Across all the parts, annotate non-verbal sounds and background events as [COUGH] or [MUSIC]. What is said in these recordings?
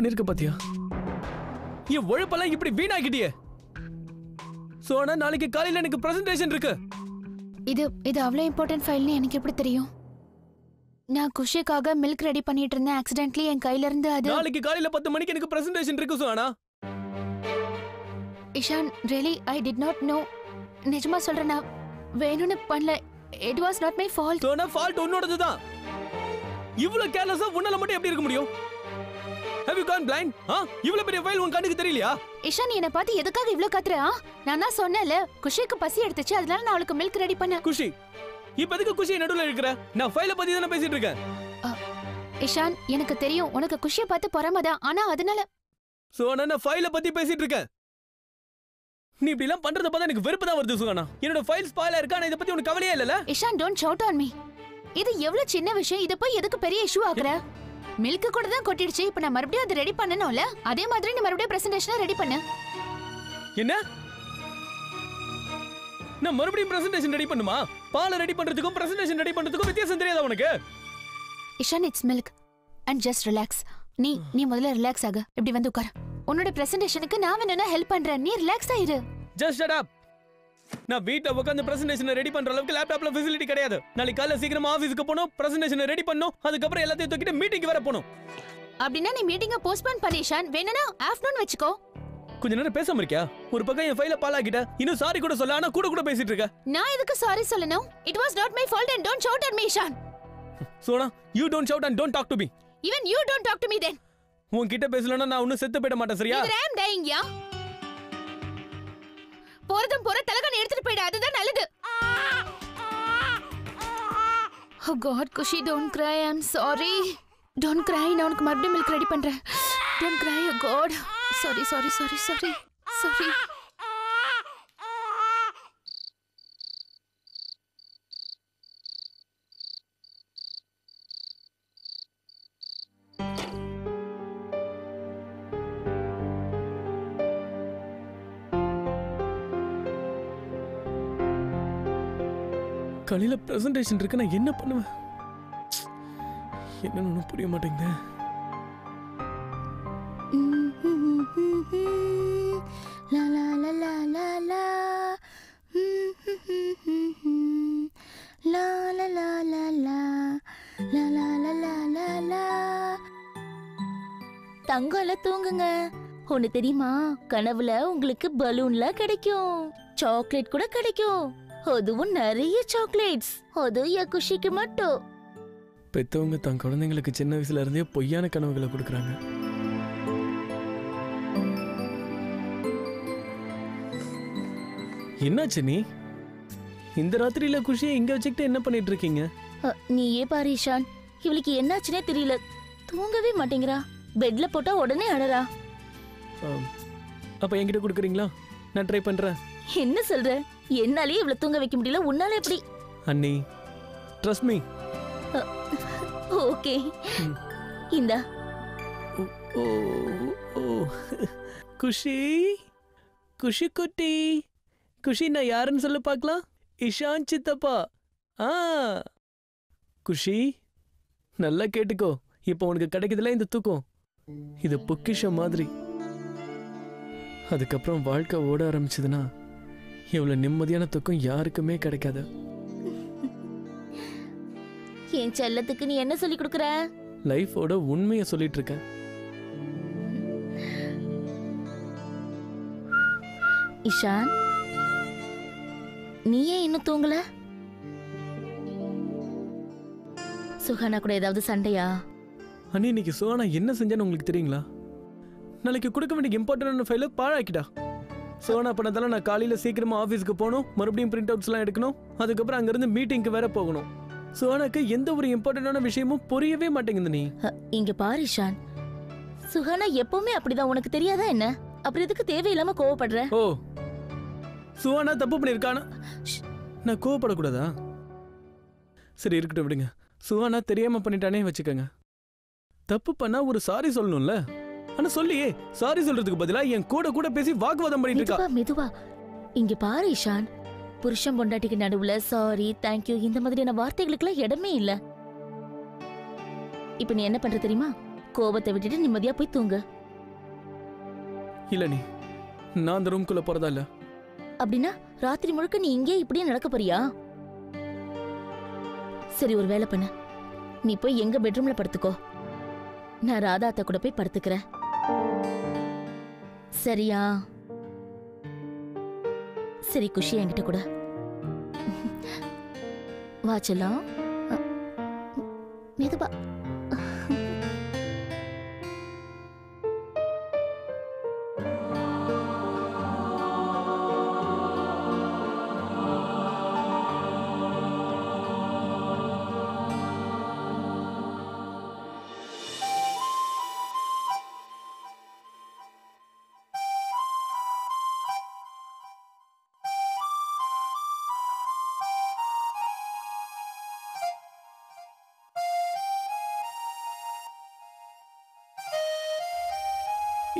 பண்ணிருக்க பாத்தியா? என் உழைப்பெல்லாம் இப்படி வீணாக்கிட்டியே. சோனா நாளைக்கு காலையில எனக்கு பிரசன்டேஷன் இருக்கு. இது இது அவ்வளோ இம்பார்ட்டன்ட் ஃபைல்னு எனக்கு எப்படி தெரியும்? நான் குஷிக்காக மில்க் ரெடி பண்ணிட்டு இருந்தேன். ஆக்சிடென்ட்லி என் கையில இருந்து அது நாளைக்கு காலையில பத்து மணிக்கு எனக்கு பிரசன்டேஷன் இருக்கு Sona. Ishaan really I did not know நிஜமா சொல்றேன் நான் வேணும்னு பண்ணல. It was not my fault Sona fault உன்னோடது தான் இவ்வளவு கேர்லஸா உன்னால மட்டும் எப்படி இருக்க முடியும்? ஹேவ் யூ கான் பிளைண்ட் ஆ இவ்வளவு பெரிய ஃபைல் உன் கண்ணுக்கு தெரியலையா? இஷான் என்னை பார்த்து எதுக்காக இவ்ளோ கத்துற? நான் தான் சொன்னேன்ல குஷிக்கு பசி எடுத்துச்சு அதனால நான் அவளுக்கு மில்க் ரெடி பண்ணேன். குஷி இப்ப எதுக்கு குஷி நடுவுல இருக்கிற நான் ஃபைல பத்தி தானே பேசிட்டு இருக்கேன். இஷான் எனக்கு தெரியும் உனக்கு குஷியை பார்த்து பொறாமதான் ஆனா அதனால சோனா நான் ஃபைல பத்தி பேசிட்டு இருக்கேன்? நீ இப்படி எல்லாம் பண்றத பார்த்தா எனக்கு வெறுப்பு தான் வருது சுகானா. என்னோட ஃபைல் ஸ்பாயிலா இருக்கா நான் இத பத்தி உனக்கு கவலையே இல்லல Ishaan don't shout on me இது எவ்வளவு சின்ன விஷயம் இத போய் எதுக்கு பெரிய இஷ்யூ ஆக்குற? மில்க் கூட தான் கொட்டிடுச்சு. இப்ப நான் மறுபடியும் அதை ரெடி பண்ணணும்ல? அதே மாதிரி நீ மறுபடியும் பிரசன்டேஷனை ரெடி பண்ணு. என்ன? நான் மறுபடியும் பிரசன்டேஷன் ரெடி பண்ணுமா? பாலை ரெடி பண்றதுக்கும் பிரசன்டேஷன் ரெடி பண்றதுக்கும் வித்தியாசம் தெரியாதா உனக்கு? Ishaan it's milk and just relax நீ நீ முதல்ல ரிலாக்ஸ் ஆகு. இப்படி வந்து உட்கார். உன்னோட பிரசன்டேஷனுக்கு நான் வேணும்னா ஹெல்ப் பண்றேன். நீ ரிலாக்ஸ் ஆயிரு. ஜஸ்ட் ஷட் அப் நான் வீட்ல உட்கார்ந்து பிரசன்டேஷன் ரெடி பண்ற அளவுக்கு லேப்டாப்ல ஃபெசிலிட்டி கிடையாது. நாளைக்கு காலைல சீக்கிரமா ஆபீஸ்க்கு போகணும் பிரசன்டேஷன் ரெடி பண்ணணும் அதுக்கப்புறம் எல்லாத்தையும் தூக்கிட்டு மீட்டிங் வேற போகணும். அப்படின்னா நீ மீட்டிங்க போஸ்ட்போன் பண்ணி இஷான் வேணும்னா ஆஃப்டர்நூன் வச்சுக்கோ. கொஞ்ச நேரம் பேசாம இருக்கியா? ஒரு பக்கம் என் ஃபைல பாலாக்கிட்ட இன்னும் சாரி கூட சொல்ல ஆனா கூட கூட பேசிட்டு இருக்க. நான் எதுக்கு சாரி சொல்லணும்? It was not my fault and don't shout at me Ishaan Sona you don't shout and don't talk to me even you don't talk to me then உன்கிட்ட பேசலன்னா நான் ஒன்னும் செத்து போயிட மாட்டேன் சரியா? இது ரேம் டைங் யா போறதும் போற தலகன் எடுத்துட்டு போயிடு அதுதான் நல்லது. Oh O God Khushi don't cry I am sorry don't cry நான் உனக்கு மறுபடியும் மில்க் ரெடி பண்றேன். Don't cry oh God sorry sorry sorry sorry sorry காலையில் ப்ரெசன்டேஷன் இருக்கு நான் என்ன பண்ணுவேன்? என்னன்னு ஒண்ணும் புரிய மாட்டேங்குது. லா லா லா லா லா லா லா லா. லா லா லா லா லா லா லா லா லா தங்கம்ல தூங்குங்க. ஒண்ணு தெரியுமா? கனவுல உங்களுக்கு பலூன்ல கிடைக்கும். சாக்லேட் கூட கிடைக்கும். அதுவும் நிறைய சாக்லேட்ஸ் அது என் குஷிக்கு மட்டும். பெத்தவங்க தன் குழந்தைங்களுக்கு சின்ன வயசுல இருந்தே பொய்யான கனவுகளை கொடுக்குறாங்க. என்னாச்சு நீ? இந்த ராத்திரியில குஷியை இங்க வச்சுக்கிட்டு என்ன பண்ணிட்டு இருக்கீங்க? அ, நீயே பாரு இவளுக்கு என்னாச்சுனே தெரியல. தூங்கவே மாட்டேங்கிறா. பெட்ல போட்டா உடனே அழறா ஆம். அப்ப என்கிட்ட கொடுக்குறீங்களா? நான் ட்ரை பண்றேன். என்ன சொல்ற? என்னாலயே இவள தூங்க வைக்க முடியல. உன்னால எப்படி? அண்ணி ட்ரஸ்ட் மீ ஓகே. இந்தா. ஓ ஓ. குஷி குஷி குட்டி. குஷி நான் யாருன்னு சொல்லு பார்க்கலாம்? இஷான் சித்தப்பா. ஆ. குஷி நல்லா கேட்டுக்கோ. இப்போ உனக்கு கிடைக்குதுல இந்த தூக்கம்? இது பொக்கிஷம் மாதிரி. அதுக்கப்புறம் வாழ்க்கை ஓட ஆரம்பிச்சதுன்னா இவ்வளவு நிம்மதியான தூக்கம் யாருக்குமே கிடைக்காது. என் செல்லத்துக்கு நீ என்ன சொல்லி கொடுக்குற? லைஃபோட உண்மையை சொல்லிட்டு இருக்கேன். இஷான் நீ ஏன் இன்னும் தூங்கல? சுஹானா கூட ஏதாவது சண்டையா? அண்ணி இன்னைக்கு சோனா என்ன செஞ்சான்னு உங்களுக்கு தெரியுங்களா? நாளைக்கு கொடுக்க வேண்டிய இம்பார்ட்டன்டான ஃபைலை பாழாக்கிட்டா. சோனா பண்ணதால நான் காலையில சீக்கிரமா ஆஃபீஸ்க்கு போகணும் மறுபடியும் பிரிண்ட் அவுட்ஸ்லாம் எடுக்கணும். அதுக்கப்புறம் அங்கிருந்து மீட்டிங்க்கு வேற போகணும். சுஹானாக்கு எந்த ஒரு இம்பார்ட்டன்டான விஷயமும் புரியவே மாட்டேங்குது நீ. அ, இங்க பாரு இஷான் சுஹானா எப்பவுமே அப்படிதான். உனக்கு தெரியாதா என்ன? அப்புறம் எதுக்கு தேவையில்லாம கோவப்படுற? ஓ சுஹானா தப்பு பண்ணியிருக்கானா? நான் கோவப்படக்கூடாதா? சரி இருக்கட்டும் விடுங்க. சுஹானா தெரியாம பண்ணிட்டானே வச்சுக்கோங்க. தப்பு பண்ணா ஒரு சாரி சொல்லணும்ல? ஆனா சொல்லியே. சாரி சொல்றதுக்கு பதிலா என் கூட கூட பேசி வாக்குவாதம் பண்ணிட்டு இருக்கா. மெதுவா மெதுவா. இங்க பாரு இஷான் புருஷன் பொண்டாட்டிக்கு நடுவுல சாரி தேங்க்யூ இந்த மாதிரியான வார்த்தைகளுக்கெல்லாம் இடமே இல்ல. இப்ப நீ என்ன பண்ற தெரியுமா? கோபத்தை விட்டுட்டு நிம்மதியா போய் தூங்கு. இல்ல நீ நான் அந்த ரூம்குள்ள போறதா இல்ல. அப்படின்னா ராத்திரி முழுக்க நீ இங்கே இப்படியே நடக்க போறியா? சரி ஒரு வேலை பண்ணு. நீ போய் எங்க பெட்ரூம்ல படுத்துக்கோ. நான் ராதா அத்தை கூட போய் படுத்துக்கிறேன். சரியா சரி குஷி என்கிட்ட கூட வாச்சலாம் மெதுபா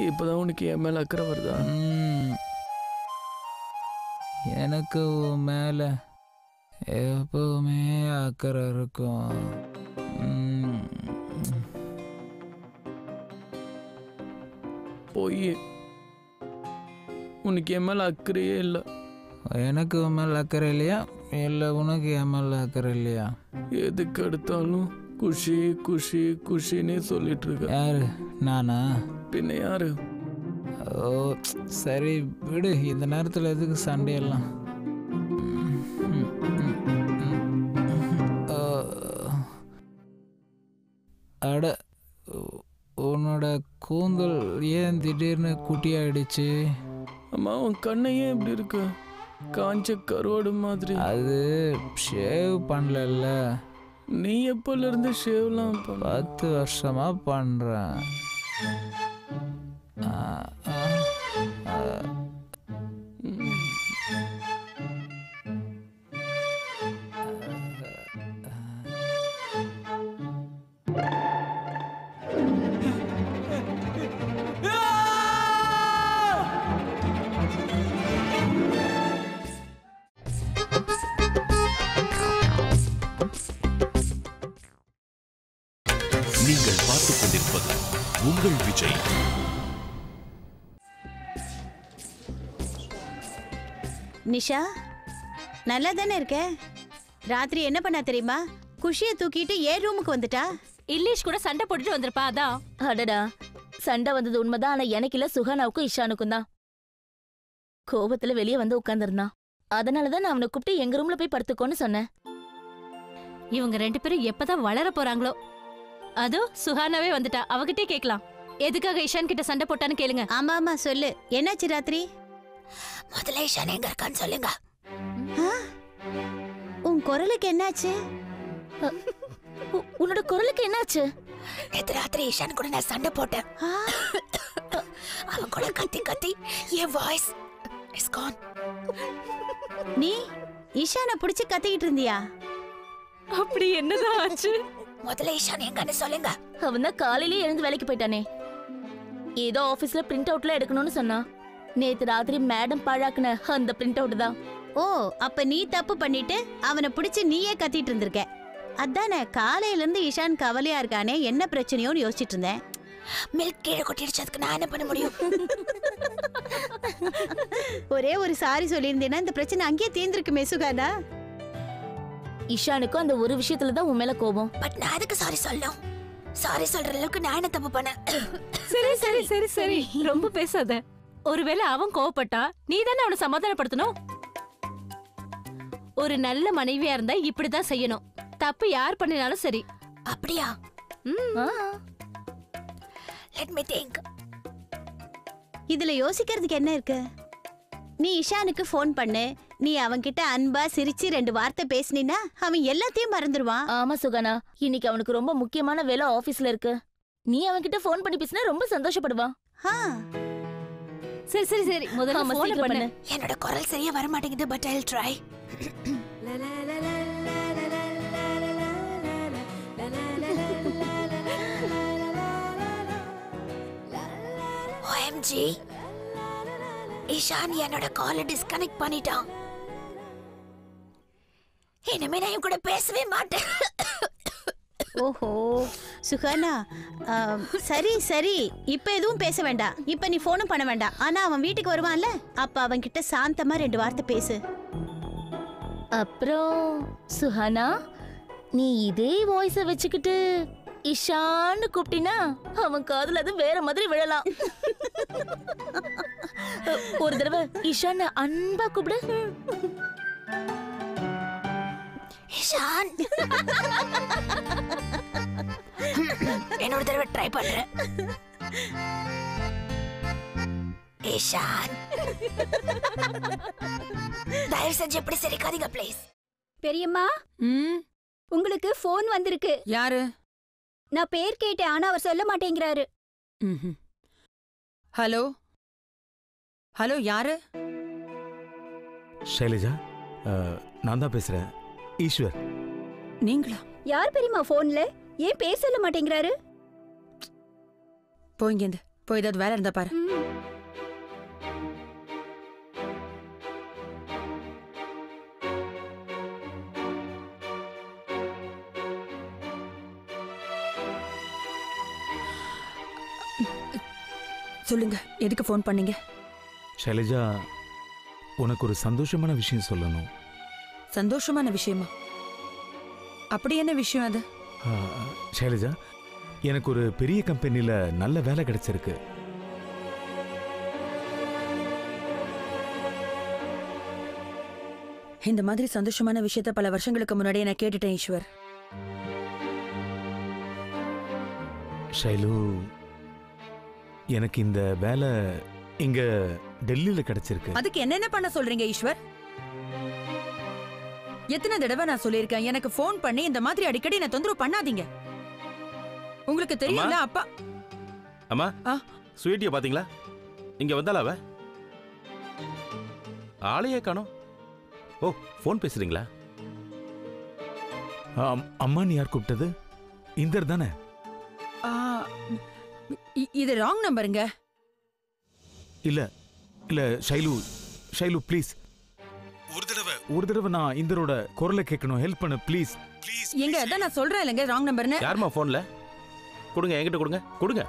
இப்பதான் உனக்கு என் மேல அக்கறை வருதா. எனக்கு உன் மேல எப்பவுமே அக்கறை இருக்கும். போய். உனக்கு என் மேல அக்கறையே இல்லை. எனக்கு உன் மேல அக்கறை இல்லையா? இல்லை உனக்கு என் மேல அக்கறை இல்லையா? எதுக்கு எடுத்தாலும் குஷி குஷி குஷின்னே சொல்லிட்டு இருக்க. யாரு? நானா? பின்ன யாரு? ஓ சரி விடு. இந்த நேரத்தில் எதுக்கு சண்டையெல்லாம். அட உன்னோட கூந்தல் ஏன் திடீர்னு குட்டியாயிடுச்சு? அம்மா உன் கண்ணையே இப்படி இருக்கு? காஞ்ச கருவாடு மாதிரி. அது ஷேவ் பண்ணல நீ எப்போல இருந்து ஷேவ்லாம் பத்து வருஷமா பண்றேன். நீங்கள் பார்த்துக் கொண்டிருப்பது உங்கள் விஜய். நிஷா நல்லா தானே இருக்க? ராத்திரி என்ன பண்ணா தெரியுமா? குஷியை தூக்கிட்டு ஏன் ரூமுக்கு வந்துட்டா? இல்லீஷ் கூட சண்டை போட்டுட்டு வந்திருப்பா அதான் அடடா சண்டை வந்தது உண்மைதான் ஆனா எனக்கு இல்ல சுகானாவுக்கும் இஷானுக்கும் தான். கோபத்துல வெளியே வந்து உட்கார்ந்திருந்தான் அதனாலதான் நான் அவனை கூப்பிட்டு எங்க ரூம்ல போய் படுத்துக்கோன்னு சொன்னேன். இவங்க ரெண்டு பேரும் எப்பதான் வளர போறாங்களோ? அதோ சுஹானாவே வந்துட்டா. அவகிட்டே கேக்கலாம். எதுக்காக இஷான் கிட்ட சண்டை போட்டான்னு கேளுங்க. ஆமா ஆமா சொல்லு. என்னாச்சு ராத்திரி? முதல்ல இஷான் எங்க இருக்கான்னு சொல்லுங்க. ஆ? உன் குரலுக்கு என்னாச்சு? உ- உன்னோட குரலுக்கு என்னாச்சு? நேத்து ராத்திரி ஈஷான் கூட நான் சண்டை போட்டேன். ஆ, அவன் கூட கத்தி கத்தி என் வாய்ஸ் இஸ் கான் நீ ஈஷானை புடிச்சு கத்திக்கிட்டு இருந்தியா? அப்படி என்னதான் ஆச்சு? முதல்ல ஈஷான் எங்கன்னு சொல்லுங்க. அவன் தான் காலையிலேயே எழுந்து வேலைக்கு போயிட்டானே. ஏதோ ஆபீஸ்ல பிரிண்ட் அவுட்ல எடுக்கணும்னு சொன்னான் நேத்து ராத்திரி மேடம் பாழாக்குன அந்த பிரிண்ட் அவுட் தான். ஓ அப்ப நீ தப்பு பண்ணிட்டு அவனை புடிச்சு நீயே கத்திட்டு இருந்திருக்க. அதானே காலையில இருந்து ஈஷான் கவலையா இருக்கானே என்ன பிரச்சனையோன்னு யோசிச்சிட்டு இருந்தேன். மில்க் கீழே கொட்டிடுச்சதுக்கு நான் என்ன பண்ண முடியும்? [LAUGHS] ஒரே ஒரு சாரி சொல்லியிருந்தேன்னா இந்த பிரச்சனை அங்கேயே தீர்ந்திருக்குமே சுகானா இஷானுக்கும் அந்த ஒரு விஷயத்துல தான் உன் மேல கோபம். பட் நான் அதுக்கு சாரி சொல்லணும்? சாரி சொல்ற அளவுக்கு நான் என்ன தப்பு பண்ணேன்? சரி சரி சரி. சரி ரொம்ப பேசாத. ஒருவேளை அவன் கோவப்பட்டா நீ தானே அவனை சமாதானப்படுத்தணும்? ஒரு நல்ல மனைவியா இருந்தா இப்படிதான் செய்யணும். தப்பு யார் பண்ணினாலும் சரி. அப்படியா? லெட் மீ திங்க் இதுல யோசிக்கிறதுக்கு என்ன இருக்கு? நீ இஷானுக்கு ஃபோன் பண்ணு. நீ அவன்கிட்ட அன்பா சிரிச்சு ரெண்டு வார்த்தை பேசினா அவன் எல்லாத்தையும் மறந்துடுவான் ஆமா சுகானா இன்னைக்கு அவனுக்கு ரொம்ப முக்கியமான வேலை ஆபீஸ்ல இருக்கு. நீ அவன்கிட்ட ஃபோன் பண்ணி பேசினா ரொம்ப சந்தோஷப்படுவான். ஆ, சரி சரி சரி. முதல்ல ஆமா, போன சீக்கிரம் பண்ணு. என்னோட குரல் சரியா வர மாட்டேங்குது but I try OMG Ishaan என்னோட காலை டிஸ்கனெக்ட் பண்ணிட்டான். இனிமே நான் இவன் கூட பேசவே மாட்டேன். ஓஹோ. சுகானா ஆ, சரி சரி. இப்ப எதுவும் பேச வேண்டாம் இப்ப நீ போனும் பண்ண வேண்டாம் ஆனா அவன் வீட்டுக்கு வருவான்ல? அப்ப அவன் கிட்ட சாந்தமா ரெண்டு வார்த்தை பேசு. அப்புறம் சுஹானா நீ இதே வாய்ஸ வச்சுக்கிட்டு இஷான்னு கூப்பிட்டினா அவன் காதுல அது வேற மாதிரி விழலாம். ஒரு தடவை இஷான்னு அன்பா கூப்பிடு. இஷான் என்னோட தடவை ட்ரை பண்றேன் இஷான் தயவு செஞ்சு எப்படி சிரிக்காதீங்க ப்ளீஸ் பெரியம்மா? ம்? உங்களுக்கு ஃபோன் வந்திருக்கு. யாரு? நான் பேர் கேட்டேன் ஆனா அவர் சொல்ல மாட்டேங்கிறாரு. ம்ஹும். ஹலோ? ஹலோ யாரு? ஷைலஜா அஹ், நான் தான் பேசுறேன். ஈஸ்வர். நீங்களா? யார் பெரியம்மா ஃபோன்ல? ஏன் பேர் சொல்ல மாட்டேங்கிறாரு? போய்ங்க இந்த போய் ஏதாவது வேலை இருந்தா பாரு. சொல்லுங்க எதுக்கு ஃபோன் பண்ணீங்க? ஷைலஜா உனக்கு ஒரு சந்தோஷமான விஷயம் சொல்லணும். சந்தோஷமான விஷயமா? அப்படி என்ன விஷயம் அது? ஷைலஜா எனக்கு ஒரு பெரிய கம்பெனியில் நல்ல வேலை கிடைச்சிருக்கு. இந்த மாதிரி சந்தோஷமான விஷயத்த பல வருஷங்களுக்கு முன்னாடியே நான் கேட்டுட்டேன் ஈஸ்வர். ஷைலு எனக்கு இந்த வேலை இங்க டெல்லியில் கிடைச்சிருக்கு. அதுக்கு என்னென்ன பண்ண சொல்றீங்க ஈஸ்வர்? எத்தனை தடவை நான் சொல்லியிருக்கேன்? எனக்கு ஃபோன் பண்ணி இந்த மாதிரி அடிக்கடி என்ன தொந்தரவு பண்ணாதீங்க. உங்களுக்கு தெரியும்ல அப்பா. அம்மா? ஆ. ஸ்வீட்டியை பாத்தீங்களா? இங்க வந்தாளா அவ? ஆளையே காணோம். ஓ ஃபோன் பேசுறீங்களா? அம்- அம்மான்னு யார் கூப்பிட்டது? இந்தர் தானே? இது ராங் நம்பருங்க இல்ல இல்ல ஷைலு ஷைலு ப்ளீஸ் ஒரு தடவை நான் இந்தரோட குரலை கேட்கணும். ஹெல்ப் பண்ணு ப்ளீஸ் ப்ளீஸ் எங்க அதான் நான் சொல்றேன் இல்லைங்க ராங் நம்பர்னு யாரும்மா ஃபோன்ல கொடுங்க என்கிட்ட கொடுங்க. கொடுங்க.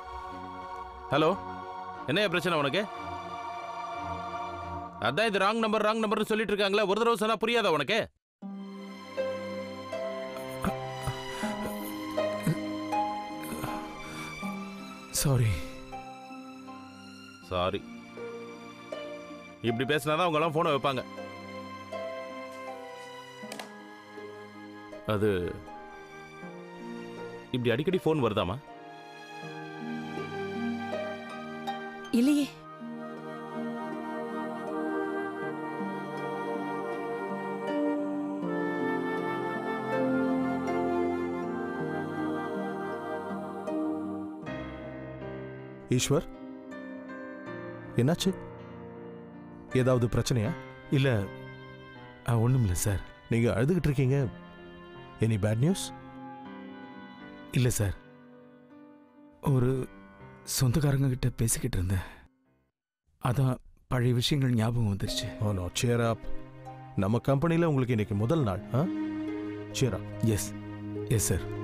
ஹலோ என்ன பிரச்சனை உனக்கு? அதான் இது ராங் நம்பர் ராங் நம்பர்னு சொல்லிட்டு இருக்காங்களே ஒரு தடவை சொன்னா புரியாதா உனக்கு? சாரி சாரி இப்படி பேசினாதான் அவங்க எல்லாம் போனை வைப்பாங்க. அது இப்படி அடிக்கடி ஃபோன் வருதாமா இல்லையே. ஈஸ்வர்? என்னாச்சு? ஏதாவது பிரச்சனையா? இல்ல ஒன்றும் இல்லை சார். நீங்க அழுதுகிட்டு இருக்கீங்க. எனி பேட் நியூஸ் இல்ல சார். ஒரு சொந்தக்காரங்க கிட்ட பேசிக்கிட்டு இருந்தேன். அதான் பழைய விஷயங்கள் ஞாபகம் வந்துருச்சு. நோ சேர் அப் நம்ம கம்பெனியில் உங்களுக்கு இன்னைக்கு முதல் நாள் ஆ? Cheer up yes yes sir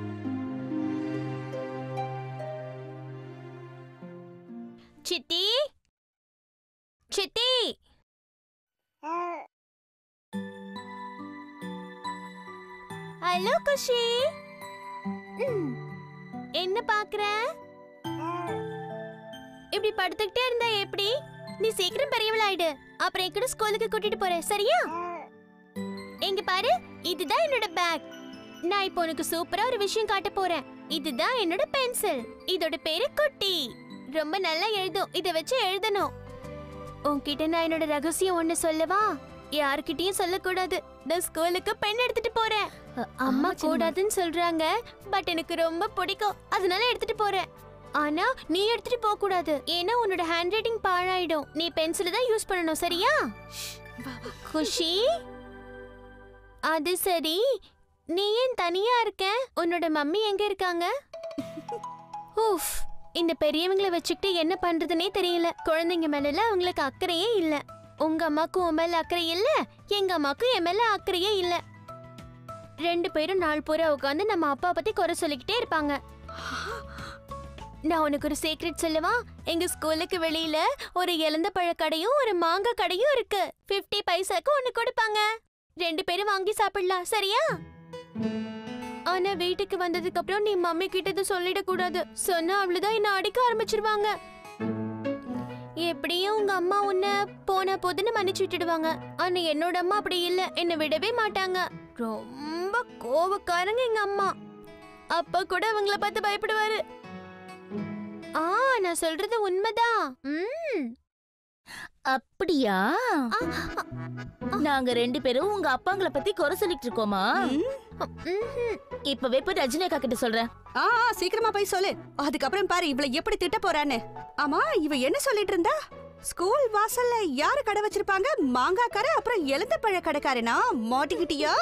படுத்துக்கிட்டே இருந்தா எப்படி? நீ சீக்கிரம் பெரியவளாயிடு அப்புறம் என் கூட ஸ்கூலுக்கு கூட்டிட்டு போறேன் சரியா? எங்க பாரு இதுதான் என்னோட பேக் நான் இப்போ உனக்கு சூப்பரா ஒரு விஷயம் காட்ட போறேன். இதுதான் என்னோட பென்சில் இதோட பேரு குட்டி. ரொம்ப நல்லா எழுதும். இத வச்சு எழுதணும். உன்கிட்ட நான் என்னோட ரகசியம் ஒண்ணு சொல்லவா? யார்கிட்டயும் சொல்லக்கூடாது. நான் ஸ்கூலுக்கு பென் எடுத்துட்டு போறேன். அம்மா. கூடாதுன்னு சொல்றாங்க. பட் எனக்கு ரொம்ப பிடிக்கும். அதனால எடுத்துட்டு போறேன். ஆனா நீ எடுத்துட்டு போக கூடாது ஏன்னா உன்னோட ஹேண்ட் ரைட்டிங் பாழாயிடும். நீ பென்சில் தான் யூஸ் பண்ணணும் சரியா? குஷி? அது சரி. நீ ஏன் தனியா இருக்க? உன்னோட மம்மி எங்க இருக்காங்க? ஊஃப் இந்த பெரியவங்களை வச்சுக்கிட்டு என்ன பண்றதுனே தெரியல. குழந்தைங்க மேல அவங்களுக்கு அக்கறையே இல்ல. உங்க அம்மாக்கும் உன் மேல அக்கறை இல்ல. எங்க அம்மாக்கும் என் மேல அக்கறையே இல்ல. ரெண்டு பேரும் நாள் பூரா உட்காந்து நம்ம அப்பா பத்தி குறை சொல்லிக்கிட்டே இருப்பாங்க. நான் உனக்கு ஒரு சீக்ரெட் சொல்லவா? எங்க ஸ்கூலுக்கு வெளியில ஒரு இலந்த பழக்கடையும் ஒரு மாங்காய் கடையும் இருக்கு. 50 பைசாக்கு ஒன்னு கொடுப்பாங்க. ரெண்டு பேரும் வாங்கி சாப்பிடலாம் சரியா? ஆனா வீட்டுக்கு வந்ததுக்கு அப்புறம் நீ மம்மி கிட்ட இதை சொல்லிட கூடாது சொன்னா அவ்வளவுதான் என்ன அடிக்க ஆரம்பிச்சிருவாங்க. எப்படியும் உங்க அம்மா உன்னை போன போதுன்னு மன்னிச்சு விட்டுடுவாங்க. ஆனா என்னோட அம்மா அப்படி இல்ல. என்னை விடவே மாட்டாங்க. ரொம்ப கோவக்காரங்க எங்க அம்மா. அப்பா கூட அவங்கள பார்த்து பயப்படுவாரு. ஆ நான் சொல்றது உண்மைதான். ம். அப்படியா? நாங்க ரெண்டு பேரும் உங்க அப்பாங்கள பத்தி குறை சொல்லிட்டு இருக்கோமா? இப்பவே போய் ரஜினி அக்கா கிட்ட சொல்றேன். ஆ ஆ, சீக்கிரமா போய் சொல்லு. அதுக்கப்புறம் பாரு இவள எப்படி திட்ட போறான்னு. ஆமா இவ என்ன சொல்லிட்டு இருந்தா? ஸ்கூல் வாசல்ல யாரு கடை வச்சிருப்பாங்க? மாங்காய் கடை அப்புறம் எழுந்த பழ கடைக்காரனா? மாட்டிக்கிட்டியா?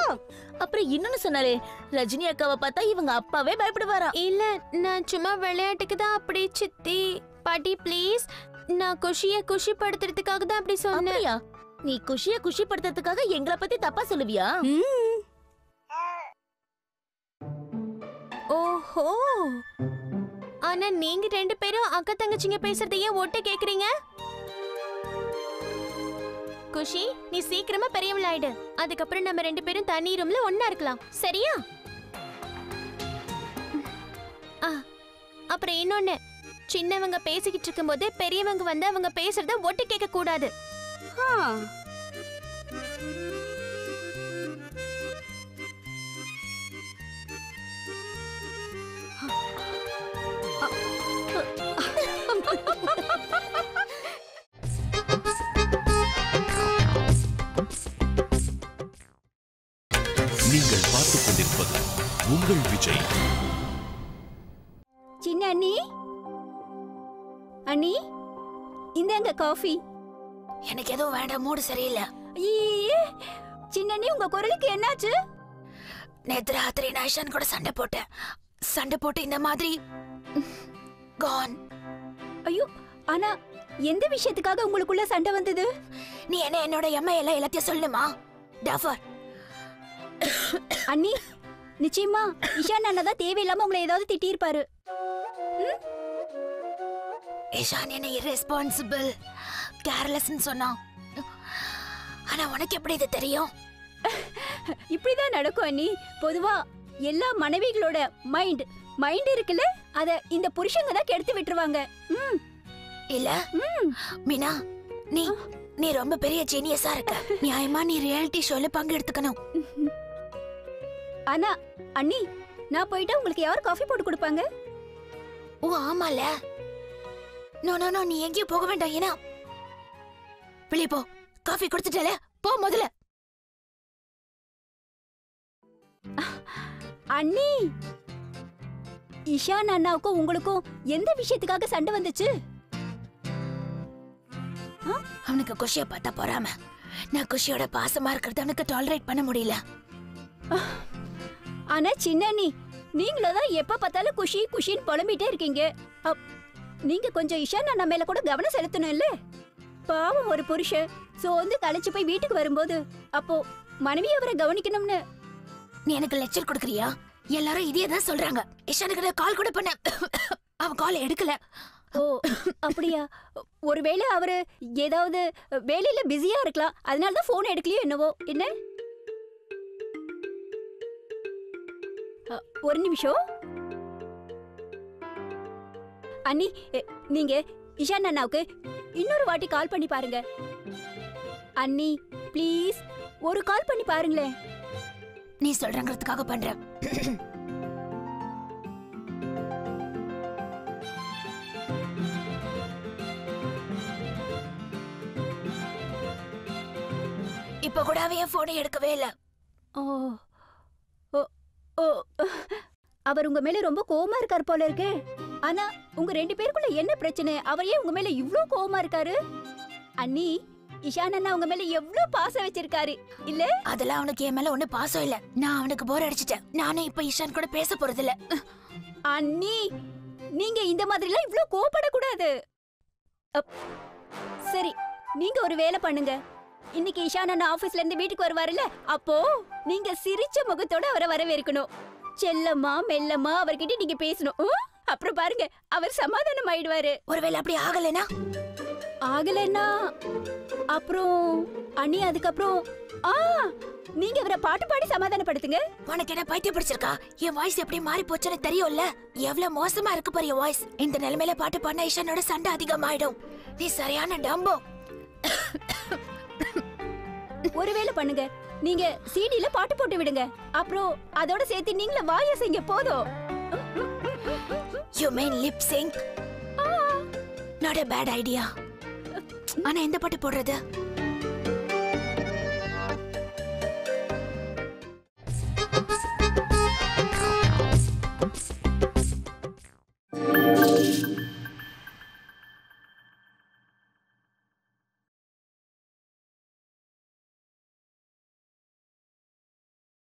அப்புறம் இன்னொன்னு சொன்னாலே ரஜினி அக்காவை பார்த்தா இவங்க அப்பாவே பயப்படுவாரா இல்ல நான் சும்மா விளையாட்டுக்கு தான் அப்படி சித்தி. பாட்டி ப்ளீஸ் நான் குஷிய குஷிப்படுத்துறதுக்காக தான் அப்படி சொன்னேன். நீ குஷிய குஷிப்படுத்துறதுக்காக எங்களை பத்தி தப்பா சொல்லுவியா? ஓஹோ. ஆனா நீங்க ரெண்டு பேரும் அக்கா தங்கச்சிங்க பேசுறத ஏன் ஒட்டு கேக்குறீங்க? குஷி நீ சீக்கிரமா பெரியவளாயிடு அதுக்கப்புறம் நம்ம ரெண்டு பேரும் தனி ரூம்ல ஒன்னா இருக்கலாம். சரியா? ஆ, அப்புறம் இன்னொன்னு. சின்னவங்க பேசிக்கிட்டு இருக்கும்போது பெரியவங்க வந்து அவங்க பேசுறத ஒட்டு கேட்க கூடாது நீங்கள் பார்த்துக் கொண்டிருப்பது உங்கள் விஜய். சின்ன அண்ணி? அண்ணி இந்தாங்க காஃபி. எனக்கு எதுவும் வேண்டாம் மூடு சரியில்லை. ஐயே சின்ன அண்ணி உங்க குரலுக்கு என்னாச்சு? நேத்து ராத்திரி நான் ஐஷான் கூட சண்டை போட்டேன். சண்டை போட்டு இந்த மாதிரி கான் ஐயோ ஆனா எந்த விஷயத்துக்காக உங்களுக்குள்ள சண்டை வந்தது? நீ என்ன என்னோட எம்ஐ எல்லாத்தையும் சொல்லுமா? டஃபர் அண்ணி நிச்சயமா இஷான் அண்ணா தான் தேவையில்லாம உங்களை ஏதாவது திட்டியிருப்பாரு. இஷான் என்ன irresponsible கேர்லெஸ்னு சொன்னான். ஆனா உனக்கு எப்படி இது தெரியும்? இப்படிதான் நடக்கும் அண்ணி. பொதுவா எல்லா மனைவிகளோட மைண்ட் மைண்ட் இருக்குல்ல? அத இந்த புருஷங்க தான் கெடுத்து விட்டுருவாங்க. ம். இல்ல. மீனா நீ நீ ரொம்ப பெரிய ஜீனியஸா இருக்க. நியாயமா நீ ரியாலிட்டி ஷோல பங்கெடுத்துக்கணும். ஆனா அண்ணி நான் போயிட்டா உங்களுக்கு யார் காஃபி போட்டு கொடுப்பாங்க. ஓ ஆமால. நோ நோ நோ நீ எங்கேயும் போக வேண்டாம் ஏன்னா. வெளியே போ. காஃபி கொடுத்துட்டல. போ முதல்ல. அண்ணி! இஷான் அண்ணாவுக்கும் உங்களுக்கும் எந்த விஷயத்துக்காக சண்டை வந்துச்சு? அவனுக்கு குஷிய பார்த்தா பொறாம. நான் குஷியோட பாசமா இருக்கிறது அவனுக்கு டாலரேட் பண்ண முடியல. ஆனா சின்ன அண்ணி நீங்களும் தான் எப்ப பார்த்தாலும் குஷி குஷின்னு புலம்பிட்டே இருக்கீங்க. நீங்க கொஞ்சம் இஷான் அண்ணா மேல கூட கவனம் செலுத்தணும் இல்ல பாவம் ஒரு புருஷன் சோர்ந்து தலைச்சு போய் வீட்டுக்கு வரும்போது அப்போ மனைவி அவரை கவனிக்கணும்னு. நீ எனக்கு லெக்சர் கொடுக்கறியா? எல்லாரும் இதே தான் சொல்றாங்க. இஷானுக்கு நான் கால் கூட பண்ண அவன் கால் எடுக்கல. ஓ அப்படியா? ஒருவேளை அவரு ஏதாவது வேலையில பிஸியா இருக்கலாம். அதனால தான் போன் எடுக்கலையோ என்னவோ. என்ன? ஒரு நிமிஷம். அண்ணி நீங்க இஷான் அண்ணாவுக்கு இன்னொரு வாட்டி கால் பண்ணி பாருங்க. அண்ணி ப்ளீஸ் ஒரு கால் பண்ணி பாருங்களேன். நீ சொல்றங்கிறதுக்காக பண்றேன். இப்ப கூட அவன் போனை எடுக்கவே இல்ல. ஓ ஓ ஓ அவர் உங்க மேல ரொம்ப கோவமா இருக்காரு போல இருக்கே. ஆனா உங்க ரெண்டு பேருக்குள்ள என்ன பிரச்சனை? அவர் ஏன் உங்க மேல இவ்ளோ கோவமா இருக்காரு? அண்ணி இஷான் அண்ணா உங்க மேல எவ்ளோ பாசம் வச்சிருக்காரு? இல்ல? அதெல்லாம் அவனுக்கு என் மேல ஒண்ணு பாசம் இல்ல. நான் அவனுக்கு போர் அடிச்சிட்டேன். நானும் இப்ப இஷான் கூட பேச போறது இல்ல. அண்ணி நீங்க இந்த மாதிரி எல்லாம் இவ்ளோ கோவப்படக்கூடாது. அப், சரி நீங்க ஒரு வேலை பண்ணுங்க. இன்னைக்கு இஷான் அண்ணா ஆபீஸ்ல இருந்து வீட்டுக்கு வருவாருல்ல? அப்போ நீங்க சிரிச்ச முகத்தோட அவரை வரவேற்கணும். செல்லம்மா மெல்லம்மா அவர்கிட்ட நீங்க பேசணும்? அப்புறம் பாருங்க அவர் சமாதானம் ஆயிடுவாரு. ஒருவேளை அப்படி ஆகலைனா ஆகலைன்னா அப்புறம் அண்ணி அதுக்கப்புறம் ஆ நீங்க அவரை பாட்டு பாடி சமாதானப்படுத்துங்க. உனக்கு என்ன பைத்தியம் பிடிச்சிருக்கா? என் வாய்ஸ் எப்படி மாறி போச்சுன்னு தெரியும்ல? எவ்வளவு மோசமா இருக்கு பாரு என் வாய்ஸ் இந்த நிலைமையில பாட்டு பாடினா இஷானோட சண்டை அதிகமாயிடும். நீ சரியான டம்போ. ஒருவேளை பண்ணுங்க. நீங்க சிடில பாட்டு போட்டு விடுங்க. அப்புறம் அதோட சேர்த்து நீங்கள வாயசைங்க போதும். You mean lip sync not a bad idea [LAUGHS] ஆனா எந்த பாட்டு போடுறது?